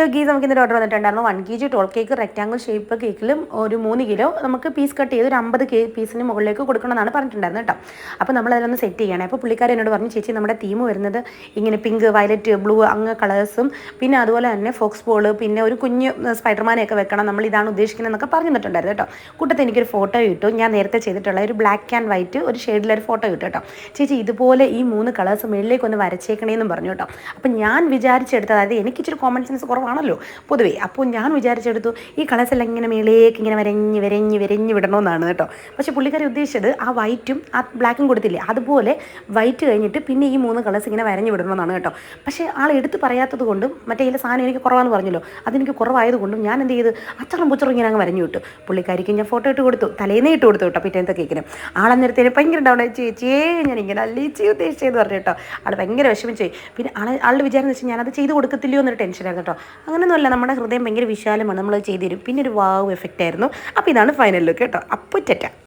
Hello ഗീസ് നമുക്ക് ഇന്നൊരു order വന്നിട്ടുണ്ടായിരുന്നു. One K G tall cake rectangle shape കേക്കിലും ഒരു മൂന്ന് കിലോ നമുക്ക് പീസ് കട്ട് ചെയ്ത് ഒരു അമ്പത് കെ പീസിന് മുകളിലേക്ക് കൊടുക്കണമെന്നാണ് പറഞ്ഞിട്ടുണ്ടായിരുന്നു കേട്ടോ. അപ്പോൾ നമ്മൾ അതിലൊന്ന് സെറ്റ് ചെയ്യണേ. അപ്പോൾ പുള്ളിക്കാരൻ എന്നോട് പറഞ്ഞു ചേച്ചി നമ്മുടെ തീം വരുന്നത് ഇങ്ങനെ പിങ്ക് വയലറ്റ് ബ്ലൂ അങ്ങ് കളേഴ്സും പിന്നെ അതുപോലെ തന്നെ ഫോക്സ് ബോൾ പിന്നെ ഒരു കുഞ്ഞ് സ്പൈഡർമാനെയൊക്കെ വെക്കണം. നമ്മൾ ഇതാണ് ഉദ്ദേശിക്കുന്നത് എന്നൊക്കെ പറഞ്ഞു തന്നിട്ടുണ്ടായിരുന്നു കേട്ടോ. കൂട്ടത്തിൽ എനിക്കൊരു ഫോട്ടോ കിട്ടും ഞാൻ നേരത്തെ ചെയ്തിട്ടുള്ള ഒരു ബ്ലാക്ക് ആൻഡ് വൈറ്റ് ഒരു ഷെയ്ഡിലൊരു ഫോട്ടോ കിട്ടും കേട്ടോ. ചേച്ചി ഇതുപോലെ ഈ മൂന്ന് കളേഴ്സ് മുകളിലേക്ക് ഒന്ന് വരച്ചേക്കണേന്നും പറഞ്ഞു കേട്ടോ. അപ്പോൾ ഞാൻ വിചാരിച്ചെടുത്തത് അതായത് എനിക്ക് കോമൺ സെൻസ് കുറവാണല്ലോ പൊതുവേ അപ്പോൾ ഞാൻ വിചാരിച്ചെടുത്തു ഈ കളേഴ്സ് എല്ലാം ഇങ്ങനെ മേലേക്ക് ഇങ്ങനെ വരഞ്ഞ് വരഞ്ഞ് വരഞ്ഞ് വിടണമെന്നാണ് കേട്ടോ. പക്ഷേ പുള്ളിക്കാരി ഉദ്ദേശിച്ചത് ആ വൈറ്റും ആ ബ്ലാക്കും കൊടുത്തില്ലേ അതുപോലെ വൈറ്റ് കഴിഞ്ഞിട്ട് പിന്നെ ഈ മൂന്ന് കളേഴ്സ് ഇങ്ങനെ വരഞ്ഞ് വിടണമെന്നാണ് കേട്ടോ. പക്ഷേ ആൾ എടുത്ത് പറയാത്തത് കൊണ്ടും മറ്റേ ഇതിലെ സാധനം എനിക്ക് കുറവാണെന്ന് പറഞ്ഞല്ലോ അതെനിക്ക് കുറവായതുകൊണ്ടും ഞാൻ എന്ത് ചെയ്ത് അച്ചറും പുച്ചറും ഇങ്ങനെ അങ്ങ് വരഞ്ഞു വിട്ടു. പുള്ളിക്കാരിക്ക് ഞാൻ ഫോട്ടോ ഇട്ട് കൊടുത്തു തലേന്നേ ഇട്ട് കൊടുത്തു കേട്ടോ പിറ്റേന്നത്തെ കേക്കിന്. ആളന്നേരത്തേന് ഭയങ്കര ഡൗൺ ചേച്ചിയേ ഞാൻ ഇങ്ങനെ അല്ലീച്ചി ഉദ്ദേശിച്ചതെന്ന് പറഞ്ഞു കേട്ടോ. ആൾ ഭയങ്കര വിഷമിച്ചു പിന്നെ ആൾ ആളുടെ വിചാരം വെച്ചാൽ ഞാനത് ചെയ്ത് കൊടുക്കത്തില്ലയോ എന്നൊരു ടെൻഷനായിരുന്നു കേട്ടോ. അങ്ങനെയൊന്നുമല്ല നമ്മുടെ ഹൃദയം ഭയങ്കര വിശാലമാണ്. നമ്മളത് ചെയ്തു തരും. പിന്നെ ഒരു വാവ് എഫക്റ്റ് ആയിരുന്നു. അപ്പോൾ ഇതാണ് ഫൈനൽ ലുക്ക് കേട്ടോ. അപ്പോൾ